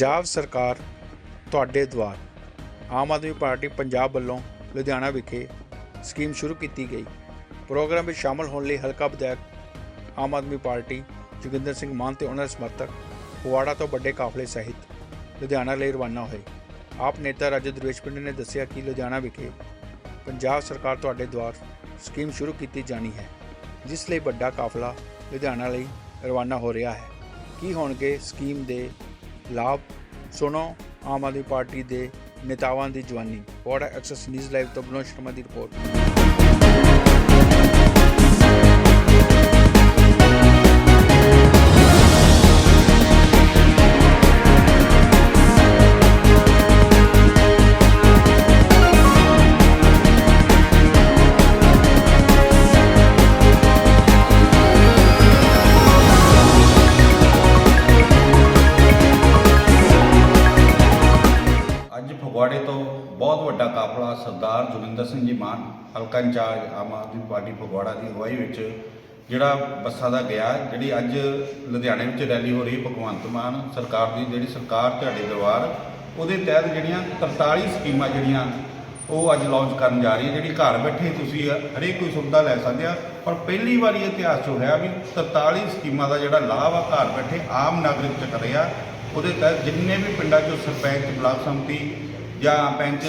ਪੰਜਾਬ ਸਰਕਾਰ ਤੁਹਾਡੇ ਦੁਆਰ ਆਮ ਆਦਮੀ ਪਾਰਟੀ ਪੰਜਾਬ ਵੱਲੋਂ ਲੁਧਿਆਣਾ ਵਿਖੇ ਸਕੀਮ ਸ਼ੁਰੂ ਕੀਤੀ ਗਈ। ਪ੍ਰੋਗਰਾਮ ਵਿੱਚ ਸ਼ਾਮਲ ਹੋਣ ਲਈ ਹਲਕਾ ਵਿਧਾਇਕ ਆਮ ਆਦਮੀ ਪਾਰਟੀ ਜੋਗਿੰਦਰ ਸਿੰਘ ਮਾਨ ਤੇ ਉਹਨਾਂ ਦੇ ਸਮਰਥਕ ਫਗਵਾੜਾ ਤੋਂ ਵੱਡੇ ਕਾਫਲੇ ਸਹਿਤ ਲੁਧਿਆਣਾ ਲਈ ਰਵਾਨਾ ਹੋਏ। ਆਪ ਨੇਤਾ ਰਾਜੇ ਦਰਵੇਸ਼ ਪਿੰਡ ਨੇ ਦੱਸਿਆ ਕਿ ਲੁਧਿਆਣਾ ਵਿਖੇ ਪੰਜਾਬ ਸਰਕਾਰ ਤੁਹਾਡੇ ਦੁਆਰ ਸਕੀਮ ਸ਼ੁਰੂ ਕੀਤੀ ਜਾਣੀ ਹੈ, ਜਿਸ ਲਈ ਵੱਡਾ ਕਾਫਲਾ ਲੁਧਿਆਣਾ ਲਈ ਰਵਾਨਾ ਹੋ ਰਿਹਾ ਹੈ। ਕੀ ਹੋਣਗੇ ਸਕੀਮ ਦੇ ਲਾਭ। ਸੁਣੋ, ਆਮ ਆਦਮੀ ਪਾਰਟੀ ਦੇ ਨੇਤਾਵਾਂ ਦੀ ਜਵਾਨੀ। ਪੌੜਾ ਐਕਸੈਸ ਨਿਊਜ਼ ਲਾਈਵ ਤੋਂ ਬਨੋਦ ਸ਼ਰਮਾ ਦੀ ਰਿਪੋਰਟ ਅੱਜ ਫਗਵਾੜੇ ਤੋਂ ਬਹੁਤ ਵੱਡਾ ਕਾਫਲਾ ਸਰਦਾਰ ਜੋਗਿੰਦਰ ਸਿੰਘ ਜੀ ਮਾਨ, ਹਲਕਾ ਇੰਚਾਰਜ ਆਮ ਆਦਮੀ ਪਾਰਟੀ ਫਗਵਾੜਾ ਦੀ ਅਗਵਾਈ ਵਿੱਚ ਜਿਹੜਾ ਬੱਸਾਂ ਦਾ ਗਿਆ, ਜਿਹੜੀ ਅੱਜ ਲੁਧਿਆਣੇ ਵਿੱਚ ਰੈਲੀ ਹੋ ਰਹੀ ਹੈ ਭਗਵੰਤ ਮਾਨ ਸਰਕਾਰ ਦੀ, ਜਿਹੜੀ ਸਰਕਾਰ ਤੁਹਾਡੇ ਦਰਬਾਰ, ਉਹਦੇ ਤਹਿਤ ਜਿਹੜੀਆਂ 43 ਸਕੀਮਾਂ ਜਿਹੜੀਆਂ ਉਹ ਅੱਜ ਲਾਂਚ ਕਰਨ ਜਾ ਰਹੀ ਹੈ, ਜਿਹੜੀ ਘਰ ਬੈਠੇ ਤੁਸੀਂ ਹਰੇਕ ਕੋਈ ਸੁਵਿਧਾ ਲੈ ਸਕਦੇ ਆ, ਪਰ ਪਹਿਲੀ ਵਾਰੀ ਇਤਿਹਾਸ 'ਚ ਹੋਇਆ ਵੀ 43 ਸਕੀਮਾਂ ਦਾ ਜਿਹੜਾ ਲਾਭ ਆ ਘਰ ਬੈਠੇ ਆਮ ਨਾਗਰਿਕ ਚੱਕ ਰਿਹਾ। ਉਹਦੇ ਤਹਿਤ ਜਿੰਨੇ ਵੀ ਪਿੰਡਾਂ 'ਚੋਂ ਸਰਪੰਚ, ਬਲਾਕ ਸੰਮਤੀ ਜਾਂ ਪੈਂਚ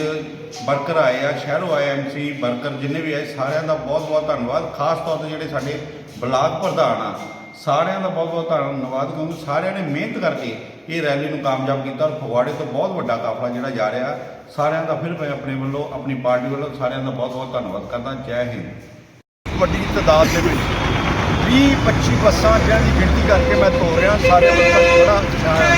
ਵਰਕਰ ਆਏ ਆ, ਸ਼ਹਿਰੋਂ ਆਏ ਐਮਸੀ ਵਰਕਰ ਜਿੰਨੇ ਵੀ ਆਏ, ਸਾਰਿਆਂ ਦਾ ਬਹੁਤ ਬਹੁਤ ਧੰਨਵਾਦ। ਖਾਸ ਤੌਰ ਤੇ ਜਿਹੜੇ ਸਾਡੇ ਬਲਾਕ ਪ੍ਰਧਾਨ ਆ, ਸਾਰਿਆਂ ਦਾ ਬਹੁਤ ਬਹੁਤ ਧੰਨਵਾਦ ਕਿਉਂਕਿ ਸਾਰਿਆਂ ਨੇ ਮਿਹਨਤ ਕਰਕੇ ਇਹ ਰੈਲੀ ਨੂੰ ਕਾਮਯਾਬ ਕੀਤਾ ਔਰ ਫਗਵਾੜੇ ਤੋਂ ਬਹੁਤ ਵੱਡਾ ਕਾਫਲਾ ਜਿਹੜਾ ਜਾ ਰਿਹਾ, ਸਾਰਿਆਂ ਦਾ ਫਿਰ ਮੈਂ ਆਪਣੇ ਵੱਲੋਂ, ਆਪਣੀ ਪਾਰਟੀ ਵੱਲੋਂ ਸਾਰਿਆਂ ਦਾ ਬਹੁਤ ਬਹੁਤ ਧੰਨਵਾਦ ਕਰਦਾ। ਜੈ ਹਿੰਦ। ਵੱਡੀ ਤਾਦਾਦ ਦੇ ਵਿੱਚ 20 25 ਬੱਸਾਂ ਜਿਹਨਾਂ ਦੀ ਗਿਣਤੀ ਕਰਕੇ ਮੈਂ ਤੋਰ ਰਿਹਾ ਸਾਰੇ ਬੱਸਾਂ 'ਚ ਬੜਾ ਉਤਸ਼ਾਹ ਹੈ।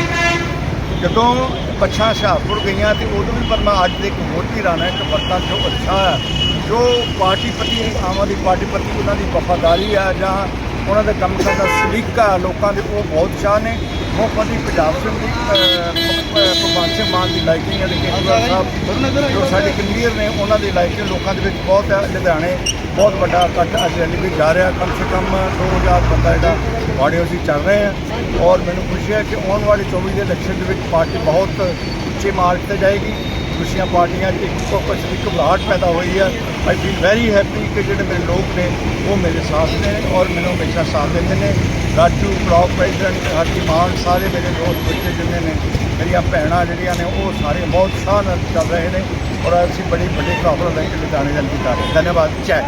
ਜਦੋਂ ਬੱਸਾਂ ਹੁਸ਼ਿਆਰਪੁਰ ਗਈਆਂ ਤੇ ਉਦੋਂ ਵੀ ਪਰ ਮੈਂ ਅੱਜ ਦੇ ਇੱਕ ਹੋਰ ਵੀ ਰਾਣਾ ਕਿ ਬੱਸਾਂ ਜੋ ਉਤਸ਼ਾਹ ਹੈ। ਜੋ ਪਾਰਟੀ ਪ੍ਰਤੀ, ਆਮ ਆਦਮੀ ਪਾਰਟੀ ਪ੍ਰਤੀ ਉਹਨਾਂ ਦੀ ਵਫਾਦਾਰੀ ਹੈ ਜਾਂ ਉਹਨਾਂ ਦੇ ਕੰਮ ਕਰਨ ਦਾ ਸਲੀਕਾ ਲੋਕਾਂ ਦੇ ਉਹ ਬਹੁਤ ਚਾਹ ਨੇ। ਮੁੱਖ ਮੰਤਰੀ ਪੰਜਾਬ ਸਿੰਘ ਦੀ ਅਹ, ਭ- ਅਹ, ਭਗਵੰਤ ਸਿੰਘ ਮਾਨ ਦੀ ਲਾਈਕਿੰਗ ਹੈ ਕੇਜਰੀਵਾਲ ਸਾਹਿਬ। ਜੋ ਸਾਡੇ ਕਲੀਅਰ ਨੇ ਉਹਨਾਂ ਦੀ ਲਾਈਕਿੰਗ ਲੋਕਾਂ ਦੇ ਵਿੱਚ ਬਹੁਤ ਹੈ ਲੁਧਿਆਣੇ ਬਹੁਤ ਵੱਡਾ ਇਕੱਠ ਅੱਜ ਰੈਲੀ ਵਿੱਚ ਜਾ ਰਿਹਾ। ਕਮ ਸੇ ਕਮ 2000 ਬੰਦਾ ਜਿਹੜਾ ਬਾਡੀਓ ਅਸੀਂ ਚੱਲ ਰਹੇ ਹਾਂ ਔਰ ਮੈਨੂੰ ਖੁਸ਼ੀ ਹੈ ਕਿ ਆਉਣ ਵਾਲੇ 24 ਦੇ ਇਲੈਕਸ਼ਨ ਦੇ ਵਿੱਚ ਪਾਰਟੀ ਬਹੁਤ ਉੱਚੇ ਮਾਰਗ ਤੇ ਜਾਏਗੀ। ਦੂਸਰੀਆਂ ਪਾਰਟੀਆਂ 'ਚ ਇੱਕ ਕੁਝ ਇੱਕ ਘਬਰਾਹਟ ਪੈਦਾ ਹੋਈ ਹੈ। ਆਈ ਫੀਲ ਵੈਰੀ ਹੈਪੀ ਕਿ ਜਿਹੜੇ ਮੇਰੇ ਲੋਕ ਨੇ, ਉਹ ਮੇਰੇ ਸਾਥ ਨੇ ਔਰ ਮੈਨੂੰ ਹਮੇਸ਼ਾ ਸਾਥ ਦਿੰਦੇ ਨੇ। ਰਾਜੂ ਬਲਾਕ ਪ੍ਰੈਜ਼ੀਡੈਂਟ ਹਰਜੀ ਮਾਨ, ਸਾਰੇ ਮੇਰੇ ਦੋਸਤ ਬੱਚੇ ਜਿੰਨੇ ਨੇ, ਮੇਰੀਆਂ ਭੈਣਾਂ ਜਿਹੜੀਆਂ ਨੇ, ਉਹ ਸਾਰੇ ਬਹੁਤ ਸ਼ਾਹ ਨਾਲ ਚੱਲ ਰਹੇ ਨੇ ਔਰ ਅਸੀਂ ਬੜੀ ਵੱਡੇ ਕਾਫਲਾ ਲੈ ਕੇ ਲੁਧਿਆਣੇ ਦਾ ਕੀਤਾ ਧੰਨਵਾਦ। ਜੈ